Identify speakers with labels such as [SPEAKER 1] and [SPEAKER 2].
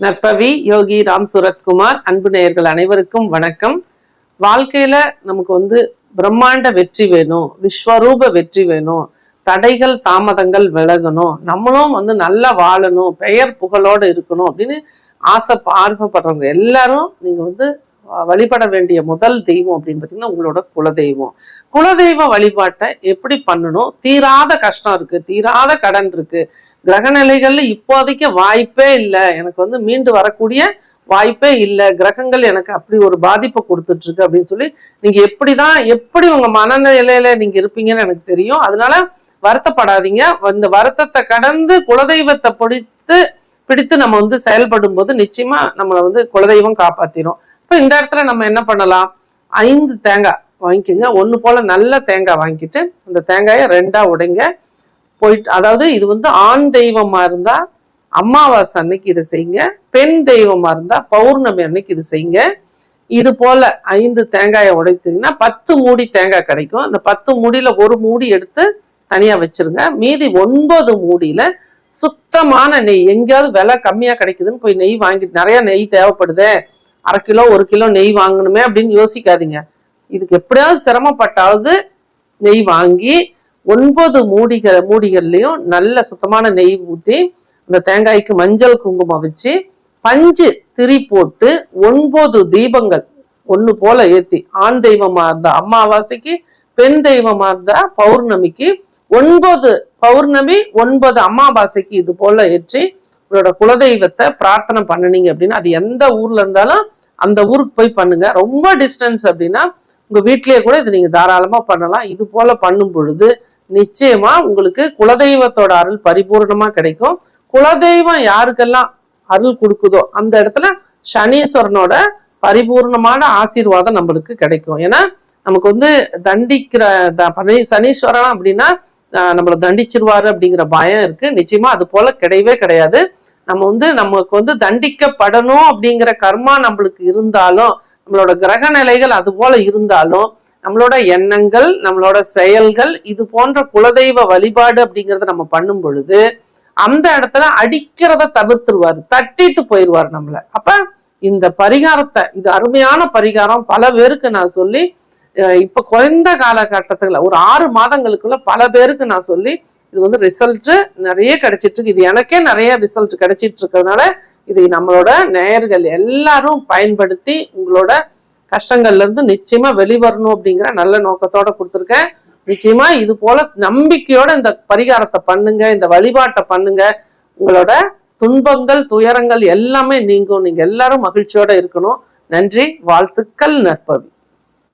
[SPEAKER 1] நற்பவி யோகி ராம் சுரத்குமார் அன்பு நேயர்கள் அனைவருக்கும் வணக்கம். வாழ்க்கையில நமக்கு வந்து பிரம்மாண்ட வெற்றி வேணும் விஸ்வரூப வெற்றி வேணும் தடைகள் தாமதங்கள் விலகணும் நம்மளும் வந்து நல்லா வாழணும் பெயர் புகழோட இருக்கணும் அப்படின்னு ஆசை ஆசைப்படுறவங்க எல்லாரும் நீங்க வந்து வழிபட வேண்டிய முதல் தெய்வம் அப்படின்னு பார்த்தீங்கன்னா உங்களோட குலதெய்வம். குலதெய்வ வழிபாட்டை எப்படி பண்ணணும்? தீராத கஷ்டம் இருக்கு தீராத கடன் இருக்கு. கிரகநிலைகள்ல இப்போதைக்கு வாய்ப்பே இல்லை. எனக்கு வந்து மீண்டு வரக்கூடிய வாய்ப்பே இல்லை. கிரகங்கள் எனக்கு அப்படி ஒரு பாதிப்பை கொடுத்துட்டு இருக்கு அப்படின்னு சொல்லி நீங்க எப்படிதான் எப்படி உங்க மனநிலையில நீங்க இருப்பீங்கன்னு எனக்கு தெரியும். அதனால வருத்தப்படாதீங்க. இந்த வருத்தத்தை கடந்து குலதெய்வத்தை பிடித்து பிடித்து நம்ம வந்து செயல்படும் போது நிச்சயமா நம்மளை வந்து குலதெய்வம் காப்பாத்திரும். இப்போ இந்த இடத்துல நம்ம என்ன பண்ணலாம்? ஐந்து தேங்காய் வாங்கிக்கோங்க. ஒன்று போல நல்ல தேங்காய் வாங்கிட்டு அந்த தேங்காயை ரெண்டாக உடைங்க. போயிட்டு அதாவது இது வந்து ஆண் தெய்வமா இருந்தா அமாவாசை அன்னைக்கு இதை செய்யுங்க பெண் தெய்வமா இருந்தா பௌர்ணமி அன்னைக்கு இது செய்யுங்க. இது போல ஐந்து தேங்காயை உடைத்தீங்கன்னா பத்து மூடி தேங்காய் கிடைக்கும். அந்த பத்து மூடியில ஒரு மூடி எடுத்து தனியா வச்சிருங்க. மீதி ஒன்பது மூடியில சுத்தமான நெய் எங்கேயாவது விலை கம்மியா கிடைக்குதுன்னு போய் நெய் வாங்கிட்டு நிறைய நெய் தேவைப்படுதே அரை கிலோ ஒரு கிலோ நெய் வாங்கணுமே அப்படின்னு யோசிக்காதீங்க. இதுக்கு எப்படியாவது சிரமப்பட்டாவது நெய் வாங்கி ஒன்பது மூடிகள் மூடிகள்லையும் நல்ல சுத்தமான நெய் ஊற்றி அந்த தேங்காய்க்கு மஞ்சள் குங்குமம் வச்சு பஞ்சு திரி போட்டு ஒன்பது தீபங்கள் ஒன்று போல ஏற்றி ஆண் தெய்வமாக இருந்தா அம்மாவாசைக்கு பெண் தெய்வமாக இருந்தா பௌர்ணமிக்கு ஒன்பது பௌர்ணமி ஒன்பது அம்மாவாசைக்கு இது போல ஏற்றி உங்களோட குலதெய்வத்தை பிரார்த்தனை பண்ணுனீங்க அப்படின்னா அது எந்த ஊர்ல இருந்தாலும் அந்த ஊருக்கு போய் பண்ணுங்க. ரொம்ப டிஸ்டன்ஸ் அப்படின்னா உங்க வீட்லயே கூட இது நீங்க தாராளமா பண்ணலாம். இது போல பண்ணும் பொழுது நிச்சயமா உங்களுக்கு குலதெய்வத்தோட அருள் பரிபூர்ணமா கிடைக்கும். குலதெய்வம் யாருக்கெல்லாம் அருள் கொடுக்குதோ அந்த இடத்துல சனீஸ்வரனோட பரிபூர்ணமான ஆசீர்வாதம் நம்மளுக்கு கிடைக்கும். ஏன்னா நமக்கு வந்து தண்டிக்கிற த- சனீஸ்வரன் அப்படின்னா நம்மளை தண்டிச்சிருவாரு அப்படிங்கிற பயம் இருக்கு. நிச்சயமா அது போல கிடையவே கிடையாது. நம்ம வந்து நமக்கு வந்து தண்டிக்கப்படணும் அப்படிங்கிற கர்மா நம்மளுக்கு இருந்தாலும் நம்மளோட கிரக நிலைகள் அது போல இருந்தாலும் நம்மளோட எண்ணங்கள் நம்மளோட செயல்கள் இது போன்ற குலதெய்வ வழிபாடு அப்படிங்கிறத நம்ம பண்ணும் பொழுது அந்த இடத்துல அடிக்கிறத தவிர்த்துருவார். தட்டிட்டு போயிடுவார் நம்மளை. அப்ப இந்த பரிகாரத்தை இது அருமையான பரிகாரம். பல பேருக்கு நான் சொல்லி இப்ப குறைந்த காலகட்டத்துல ஒரு ஆறு மாதங்களுக்குள்ள பல பேருக்கு நான் சொல்லி இது வந்து ரிசல்ட் நிறைய கிடைச்சிட்டு இருக்கு இது எனக்கே நிறைய ரிசல்ட் கிடைச்சிட்டு இருக்கிறதுனால இதை நம்மளோட நேயர்கள் எல்லாரும் பயன்படுத்தி உங்களோட கஷ்டங்கள்ல இருந்து நிச்சயமா வெளிவரணும் அப்படிங்கிற நல்ல நோக்கத்தோட கொடுத்துருக்கேன். நிச்சயமா இது போல நம்பிக்கையோட இந்த பரிகாரத்தை பண்ணுங்க இந்த வழிபாட்டை பண்ணுங்க. உங்களோட துன்பங்கள் துயரங்கள் எல்லாமே நீங்கும். நீங்க எல்லாரும் மகிழ்ச்சியோட இருக்கணும். நன்றி வாழ்த்துக்கள் நற்பவி.